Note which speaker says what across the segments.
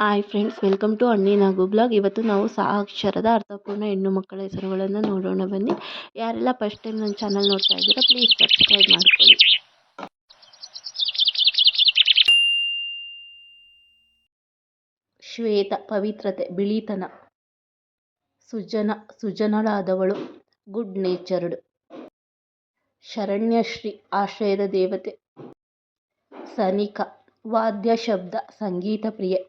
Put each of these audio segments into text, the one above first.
Speaker 1: Hi friends welcome to Anni Nagu blog ಇವತ್ತು ನಾವು ಸಾಕ್ಷರದ ಅರ್ಥಪೂರ್ಣ ಹೆಣ್ಣು ಮಕ್ಕಳ ಹೆಸರುಗಳನ್ನು ನೋಡೋಣ. ಬನ್ನಿ, ಯಾರೆಲ್ಲ ಫಸ್ಟ್ ಟೈಮ್ ನನ್ನ ಚಾನಲ್ ನೋಡ್ತಾ ಇದ್ದೀರಾ ಪ್ಲೀಸ್ ಸಬ್ಸ್ಕ್ರೈಬ್ ಮಾಡ್ಕೊಳ್ಳಿ. ಶ್ವೇತ, ಪವಿತ್ರತೆ, ಬಿಳಿತನ, ಸುಜನ, ಸುಜನಳಾದವಳು ಗುಡ್ ನೇಚರ್ಡ್ ಶರಣ್ಯಶ್ರೀ, ಆಶ್ರಯದ ದೇವತೆ, ಸನಿಕ, ವಾದ್ಯ ಶಬ್ದ, ಸಂಗೀತ ಪ್ರಿಯೆ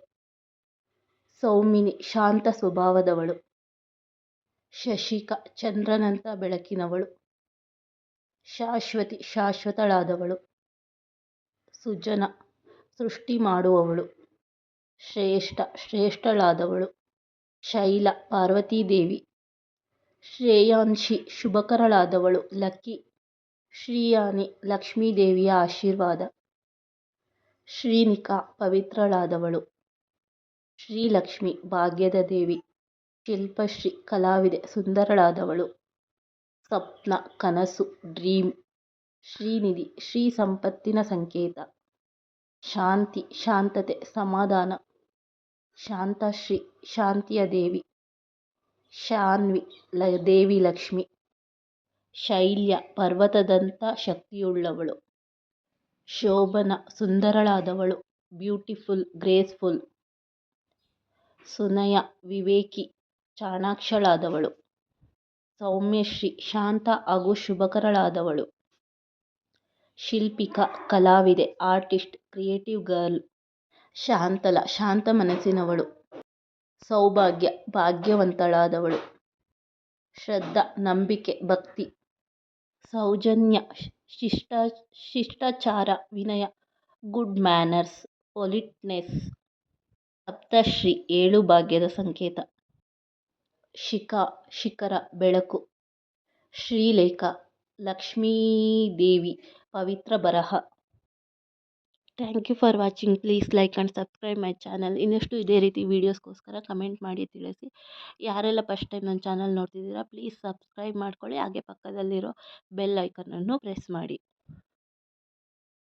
Speaker 1: ಸೌಮಿನಿ ಶಾಂತ ಸ್ವಭಾವದವಳು. ಶಶಿಕ ಚಂದ್ರನಂಥ ಬೆಳಕಿನವಳು. ಶಾಶ್ವತಿ ಶಾಶ್ವತಳಾದವಳು. ಸುಜನ ಸೃಷ್ಟಿ ಮಾಡುವವಳು. ಶ್ರೇಷ್ಠ ಶ್ರೇಷ್ಠಳಾದವಳು. ಶೈಲ ಪಾರ್ವತೀದೇವಿ. ಶ್ರೇಯಾಂಶಿ ಶುಭಕರಳಾದವಳು. ಲಕ್ಕಿ ಶ್ರೀಯಾನಿ ಲಕ್ಷ್ಮೀದೇವಿಯ ಆಶೀರ್ವಾದ. ಶ್ರೀನಿಕಾ ಪವಿತ್ರಳಾದವಳು. ಶ್ರೀಲಕ್ಷ್ಮಿ ಭಾಗ್ಯದ ದೇವಿ. ಶಿಲ್ಪಶ್ರೀ ಕಲಾವಿದೆ ಸುಂದರಳಾದವಳು. ಸ್ವಪ್ನ, ಕನಸು, ಡ್ರೀಮ್. ಶ್ರೀನಿಧಿ, ಶ್ರೀ ಸಂಪತ್ತಿನ ಸಂಕೇತ. ಶಾಂತಿ, ಶಾಂತತೆ, ಸಮಾಧಾನ. ಶಾಂತಶ್ರೀ, ಶಾಂತಿಯ ದೇವಿ. ಶಾನ್ವಿ, ಲ, ದೇವಿ ಲಕ್ಷ್ಮಿ. ಶೈಲ್ಯ ಪರ್ವತದಂಥ ಶಕ್ತಿಯುಳ್ಳವಳು. ಶೋಭನ, ಸುಂದರಳಾದವಳು. Beautiful, graceful. ಸುನಯ, ವಿವೇಕಿ, ಚಾಣಾಕ್ಷಳಾದವಳು. ಸೌಮ್ಯಶ್ರೀ ಶಾಂತ ಹಾಗೂ ಶುಭಕರಳಾದವಳು. ಶಿಲ್ಪಿಕಾ, ಕಲಾವಿದೆ, ಆರ್ಟಿಸ್ಟ್, ಕ್ರಿಯೇಟಿವ್ ಗರ್ಲ್, ಶಾಂತಲ, ಶಾಂತ ಮನಸ್ಸಿನವಳು. ಸೌಭಾಗ್ಯ, ಭಾಗ್ಯವಂತಳಾದವಳು. ಶ್ರದ್ಧಾ, ನಂಬಿಕೆ, ಭಕ್ತಿ. ಸೌಜನ್ಯ, ಶಿಷ್ಟ, ಶಿಷ್ಟಾಚಾರ, ವಿನಯ, ಗುಡ್ ಮ್ಯಾನರ್ಸ್, ಪೊಲಿಟ್ನೆಸ್. ಸಪ್ತಶ್ರೀ ಏಳು ಭಾಗ್ಯದ ಸಂಕೇತ. ಶಿಖಾ, ಶಿಖರ, ಬೆಳಕು. ಶ್ರೀಲೇಖ, ಲಕ್ಷ್ಮೀದೇವಿ, ಪವಿತ್ರ ಬರಹ. Thank you for watching please like and subscribe my channel ಇನ್ನಷ್ಟು ಇದೇ ರೀತಿ ವೀಡಿಯೋಸ್ಗೋಸ್ಕರ ಕಮೆಂಟ್ ಮಾಡಿ ತಿಳಿಸಿ. ಯಾರೆಲ್ಲ ಫಸ್ಟ್ ಟೈಮ್ ನನ್ನ ಚಾನಲ್ ನೋಡ್ತಿದ್ದೀರಾ ಪ್ಲೀಸ್ ಸಬ್ಸ್ಕ್ರೈಬ್ ಮಾಡ್ಕೊಳ್ಳಿ. ಹಾಗೆ ಪಕ್ಕದಲ್ಲಿರೋ ಬೆಲ್ ಐಕನನ್ನು ಪ್ರೆಸ್ ಮಾಡಿ.